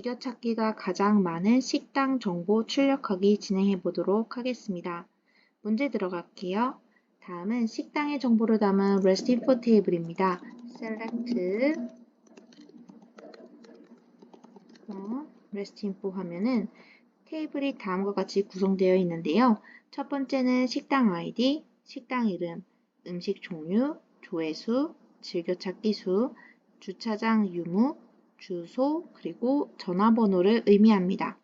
즐겨찾기가 가장 많은 식당 정보 출력하기 진행해 보도록 하겠습니다. 문제 들어갈게요. 다음은 식당의 정보를 담은 REST info 테이블입니다. select 어, REST info 하면은 테이블이 다음과 같이 구성되어 있는데요. 첫 번째는 식당 아이디, 식당 이름, 음식 종류, 조회수, 즐겨찾기 수, 주차장 유무, 주소, 그리고 전화번호를 의미합니다.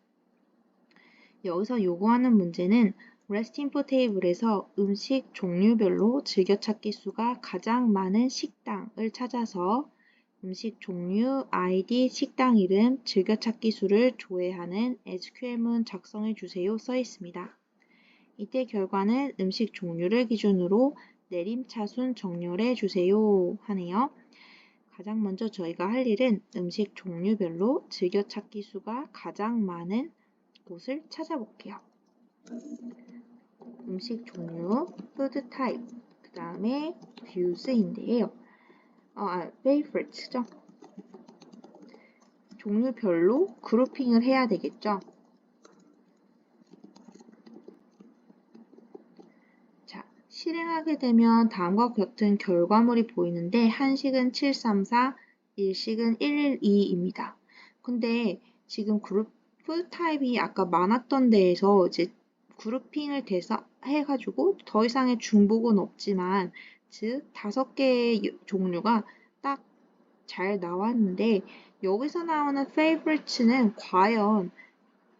여기서 요구하는 문제는 REST info 테이블에서 음식 종류별로 즐겨찾기 수가 가장 많은 식당을 찾아서 음식 종류, 아이디, 식당 이름, 즐겨찾기 수를 조회하는 SQL문 작성해 주세요 써 있습니다. 이때 결과는 음식 종류를 기준으로 내림차순 정렬해 주세요 하네요. 가장 먼저 저희가 할 일은 음식 종류별로 즐겨찾기 수가 가장 많은 곳을 찾아볼게요. 음식 종류, food type, 그 다음에 views인데요. 어, 아, favorite죠. 종류별로 그룹핑을 해야 되겠죠. 자, 실행하게 되면 다음과 같은 결과물이 보이는데 한식은 734, 일식은 112입니다. 근데 지금 그룹 타입이 아까 많았던 데에서 이제 그룹핑을 돼서 해가지고 더 이상의 중복은 없지만 즉 다섯 개의 종류가 딱 잘 나왔는데 여기서 나오는 favorites는 과연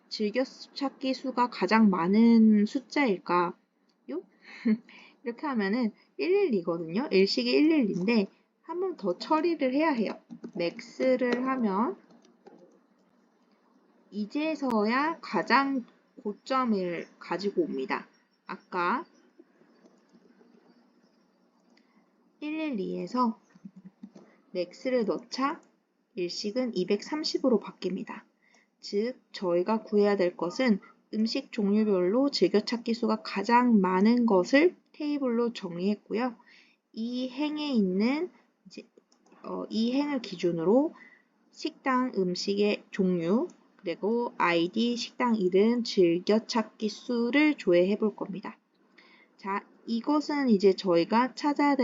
즐겨찾기 수가 가장 많은 숫자일까요? 이렇게 하면은 112거든요. 일식이 112인데 한 번 더 처리를 해야 해요. max를 하면 이제서야 가장 고점을 가지고 옵니다. 아까 112에서 맥스를 넣자 일식은 230으로 바뀝니다. 즉, 저희가 구해야 될 것은 음식 종류별로 즐겨찾기 수가 가장 많은 것을 테이블로 정리했고요. 이 행에 있는 이제, 어, 이 행을 기준으로 식당 음식의 종류, 그리고 아이디, 식당 이름, 즐겨찾기 수를 조회해 볼 겁니다. 자, 이것은 이제 저희가 찾아야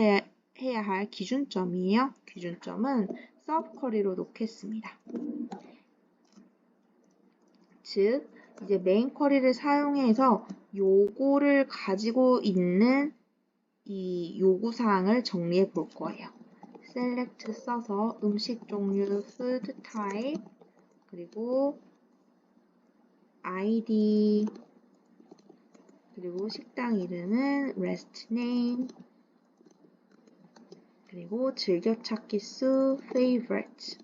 할 기준점이에요. 기준점은 서브 쿼리로 놓겠습니다. 즉, 이제 메인 쿼리를 사용해서 요거를 가지고 있는 이 요구사항을 정리해 볼 거예요. select 써서 음식 종류, food type, 그리고 id, 그리고 식당 이름은 rest name, 그리고 즐겨찾기 수 favorite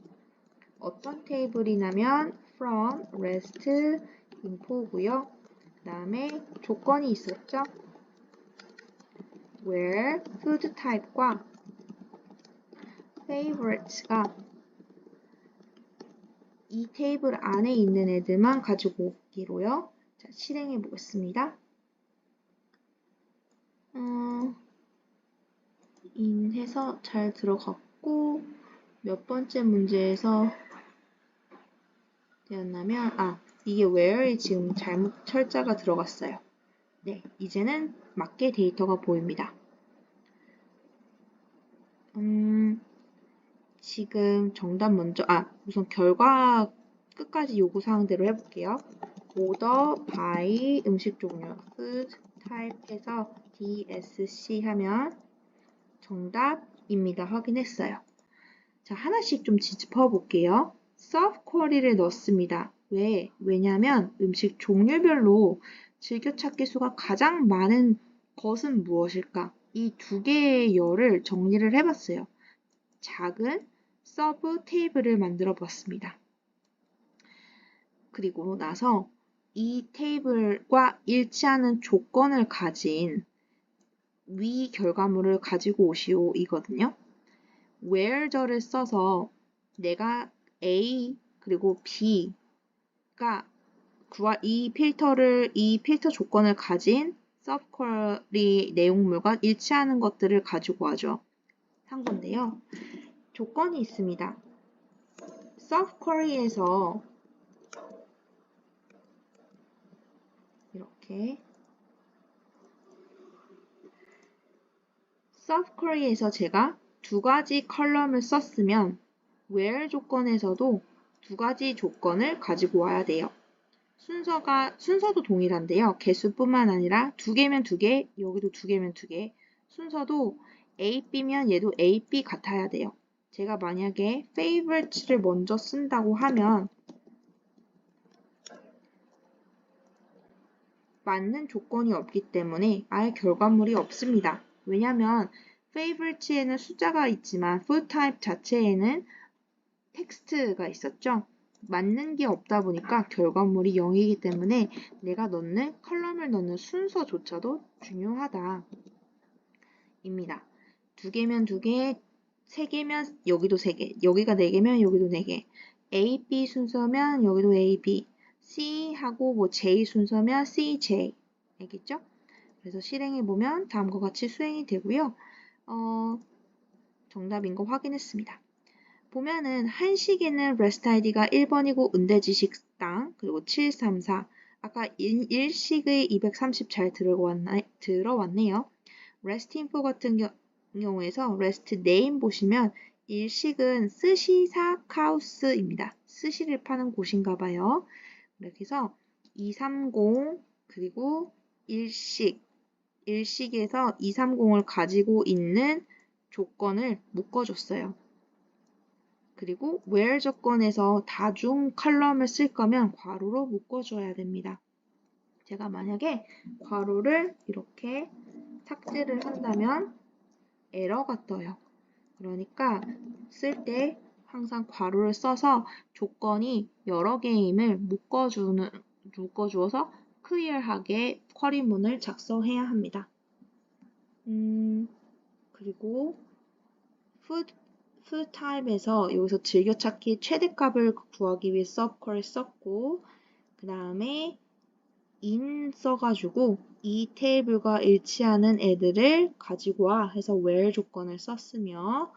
어떤 테이블이냐면 from, rest, info고요. 그 다음에 조건이 있었죠. where, food type과 favorites가 이 테이블 안에 있는 애들만 가지고 오기로요. 자, 실행해 보겠습니다. 어... 인해서 잘 들어갔고 몇 번째 문제에서 되었냐면 아 이게 where이 지금 잘못 철자가 들어갔어요. 네, 이제는 맞게 데이터가 보입니다. 음, 지금 정답 먼저, 아, 우선 결과 끝까지 요구사항대로 해볼게요. order by 음식 종류, food type에서 DSC 하면 정답입니다. 확인했어요. 자, 하나씩 좀 짚어 볼게요. 서브 쿼리를 넣습니다. 왜? 왜냐면 음식 종류별로 즐겨찾기 수가 가장 많은 것은 무엇일까? 이 두 개의 열을 정리를 해봤어요. 작은 서브 테이블을 만들어 봤습니다. 그리고 나서 이 테이블과 일치하는 조건을 가진 위 결과물을 가지고 오시오 이거든요. where절을 써서 내가 A 그리고 B 그러니까 이 필터를 이 필터 조건을 가진 서브쿼리 내용물과 일치하는 것들을 가지고 하죠. 한 건데요. 조건이 있습니다. 서브쿼리에서 이렇게 서브쿼리에서 제가 두 가지 컬럼을 썼으면 where 조건에서도 두 가지 조건을 가지고 와야 돼요. 순서가 순서도 동일한데요. 개수뿐만 아니라 두 개면 두 개, 여기도 두 개면 두 개. 순서도 A, B면 얘도 A, B 같아야 돼요. 제가 만약에 favorites를 먼저 쓴다고 하면 맞는 조건이 없기 때문에 아예 결과물이 없습니다. 왜냐하면 favorites에는 숫자가 있지만 full type 자체에는 텍스트가 있었죠. 맞는 게 없다 보니까 결과물이 0이기 때문에 내가 넣는 컬럼을 넣는 순서조차도 중요하다. 입니다. 두 개면 두 개, 세 개면 여기도 세 개, 여기가 네 개면 여기도 네 개. A, B 순서면 여기도 A, B, C 하고 뭐 J 순서면 C, J. 알겠죠? 그래서 실행해 보면 다음과 같이 수행이 되고요. 어, 정답인 거 확인했습니다. 보면은 한식에는 ID가 1번이고 은대지 식당 그리고 734 아까 일, 식의 230잘 들어왔나, 들어왔네 요. REST info 같은 겨, 경우에서 REST name 보시면 일식은 스시사 카우스입니다. 스시를 파는 곳인가 봐요. 그래서 230 그리고 일식 일식에서 230을 가지고 있는 조건을 묶어줬어요. 그리고 where 조건에서 다중 컬럼을 쓸 거면 괄호로 묶어줘야 됩니다. 제가 만약에 괄호를 이렇게 삭제를 한다면 에러가 떠요. 그러니까 쓸 때 항상 괄호를 써서 조건이 여러 개임을 묶어주는, 묶어주어서 클리어하게 쿼리문을 작성해야 합니다. 음, 그리고 food 풀 타입에서 여기서 즐겨찾기 최대값을 구하기 위해 서브컬을 썼고 그 다음에 in 써가지고 이 테이블과 일치하는 애들을 가지고 와 해서 where 조건을 썼으며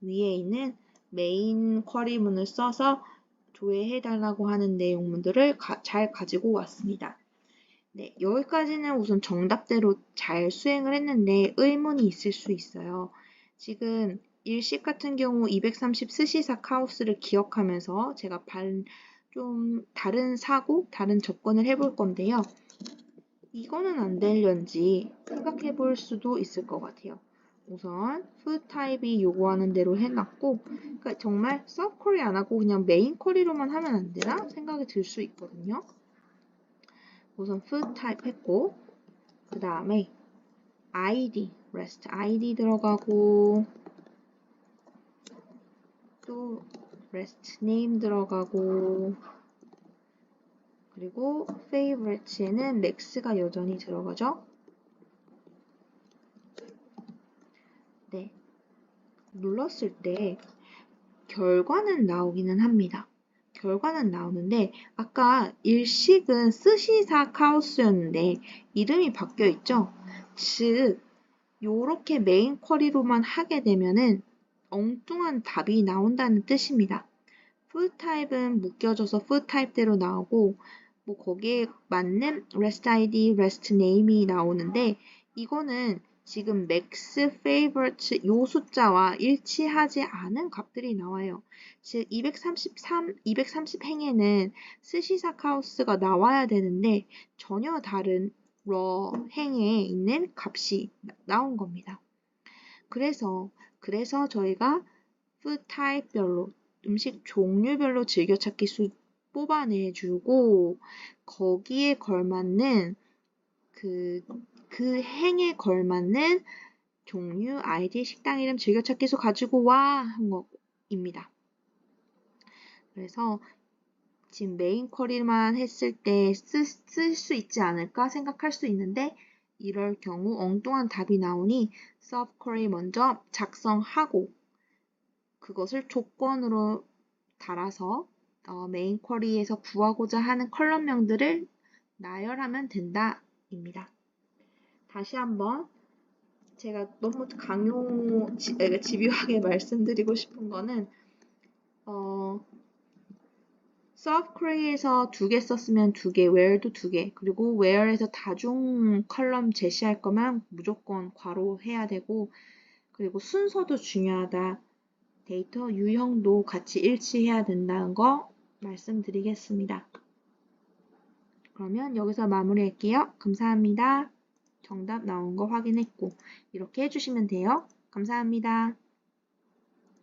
위에 있는 메인 쿼리문을 써서 조회해달라고 하는 내용물들을 가, 잘 가지고 왔습니다. 네, 여기까지는 우선 정답대로 잘 수행을 했는데 의문이 있을 수 있어요. 지금 일식 같은 경우 230 스시사 카우스를 기억하면서 제가 반, 좀 다른 사고, 다른 접근을 해볼 건데요. 이거는 안 될련지 생각해 볼 수도 있을 것 같아요. 우선 푸드 타입이 요구하는 대로 해놨고 그러니까 정말 서브 쿼리 안 하고 그냥 메인 쿼리로만 하면 안 되나 생각이 들 수 있거든요. 우선 푸드 타입 했고 그 다음에 ID, REST ID 들어가고 또 rest name 들어가고 그리고 favorite에는 max가 여전히 들어가죠. 네. 눌렀을 때 결과는 나오기는 합니다. 결과는 나오는데 아까 일식은 스시사 카우스였는데 이름이 바뀌어 있죠. 즉 요렇게 메인 쿼리로만 하게 되면은 엉뚱한 답이 나온다는 뜻입니다. type은 묶여져서 type대로 나오고 뭐 거기에 맞는 rest id, rest name이 나오는데 이거는 지금 max favorite 요 숫자와 일치하지 않은 값들이 나와요. 즉 233, 230 행에는 스시사 카우스가 나와야 되는데 전혀 다른 raw 행에 있는 값이 나온 겁니다. 그래서 그래서 저희가 food type별로 음식 종류별로 즐겨찾기 수 뽑아내주고 거기에 걸맞는 그, 그 행에 걸맞는 종류, 아이디, 식당 이름, 즐겨찾기 수 가지고 와! 한 거입니다. 그래서 지금 메인 쿼리만 했을 때 쓸 수 있지 않을까 생각할 수 있는데 이럴 경우 엉뚱한 답이 나오니 서브쿼리 먼저 작성하고 그것을 조건으로 달아서 어, 메인 쿼리에서 구하고자 하는 컬럼명들을 나열하면 된다입니다. 다시 한번 제가 너무 강요, 지, 집요하게 말씀드리고 싶은 거는 어, 서브 쿼리에서 두 개 썼으면 두 개, where도 두 개, 그리고 where에서 다중 컬럼 제시할 거면 무조건 괄호 해야 되고, 그리고 순서도 중요하다. 데이터 유형도 같이 일치해야 된다는 거 말씀드리겠습니다. 그러면 여기서 마무리할게요. 감사합니다. 정답 나온 거 확인했고, 이렇게 해주시면 돼요. 감사합니다.